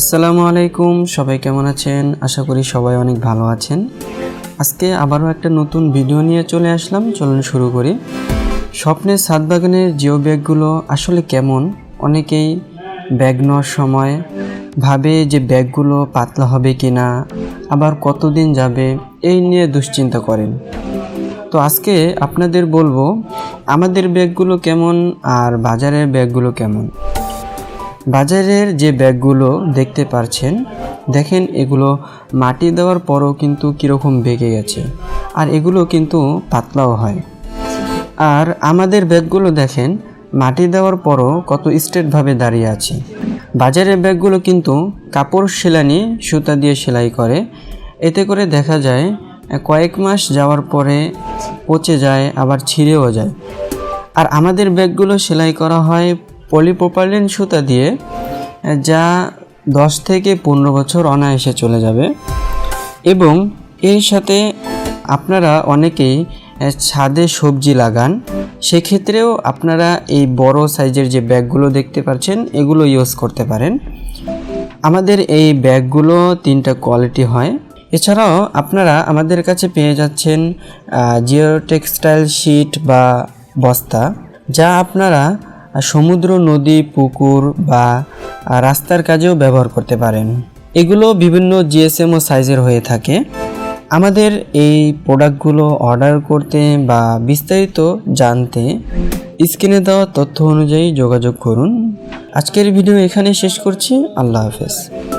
আসসালামু আলাইকুম, সবাই কেমন আছেন? আশা করি সবাই অনেক ভালো আছেন। আজকে আবারও একটা নতুন ভিডিও নিয়ে চলে আসলাম। চলুন শুরু করি। স্বপ্নের ছাদ বাগানের জিও ব্যাগগুলো আসলে কেমন? অনেকেই ব্যাগ নেওয়ার সময় ভাবে যে ব্যাগগুলো পাতলা হবে কি না আবার কতদিন যাবে এই নিয়ে দুশ্চিন্তা করেন। তো আজকে আপনাদের বলব, আমাদের ব্যাগগুলো কেমন আর বাজারের ব্যাগগুলো কেমন? বাজারের যে ব্যাগগুলো দেখতে পারছেন, দেখেন এগুলো মাটি দেওয়ার পরও কিন্তু কীরকম বেঁকে গেছে। আর এগুলো কিন্তু পাতলাও হয়। আর আমাদের ব্যাগগুলো দেখেন, মাটি দেওয়ার পরও কত স্ট্রেটভাবে দাঁড়িয়ে আছে। বাজারের ব্যাগগুলো কিন্তু কাপড় সেলানি সুতা দিয়ে সেলাই করে। এতে করে দেখা যায়, কয়েক মাস যাওয়ার পরে পচে যায়, আবার ছিঁড়েও যায়। আর আমাদের ব্যাগগুলো সেলাই করা হয় পলিপ্রোপাইলিন সুতা দিয়ে, যা দশ থেকে পনেরো বছর অনায়াসে চলে যাবে। এবং এর সাথে আপনারা অনেকেই ছাদে সবজি লাগান। সেক্ষেত্রেও আপনারা এই বড় সাইজের যে ব্যাগগুলো দেখতে পাচ্ছেন, এগুলো ইউজ করতে পারেন। আমাদের এই ব্যাগগুলো তিনটা কোয়ালিটি হয়। এছাড়াও আপনারা আমাদের কাছে পেয়ে যাচ্ছেন জিও টেক্সটাইল শিট বা বস্তা, যা আপনারা সমুদ্র, নদী, পুকুর বা রাস্তার কাজেও ব্যবহার করতে পারেন। এগুলো বিভিন্ন জিএসএম ও সাইজের হয়ে থাকে। আমাদের এই প্রোডাক্টগুলো অর্ডার করতে বা বিস্তারিত জানতে স্ক্রিনে দেওয়া তথ্য অনুযায়ী যোগাযোগ করুন। আজকের ভিডিও এখানে শেষ করছি। আল্লাহ হাফেজ।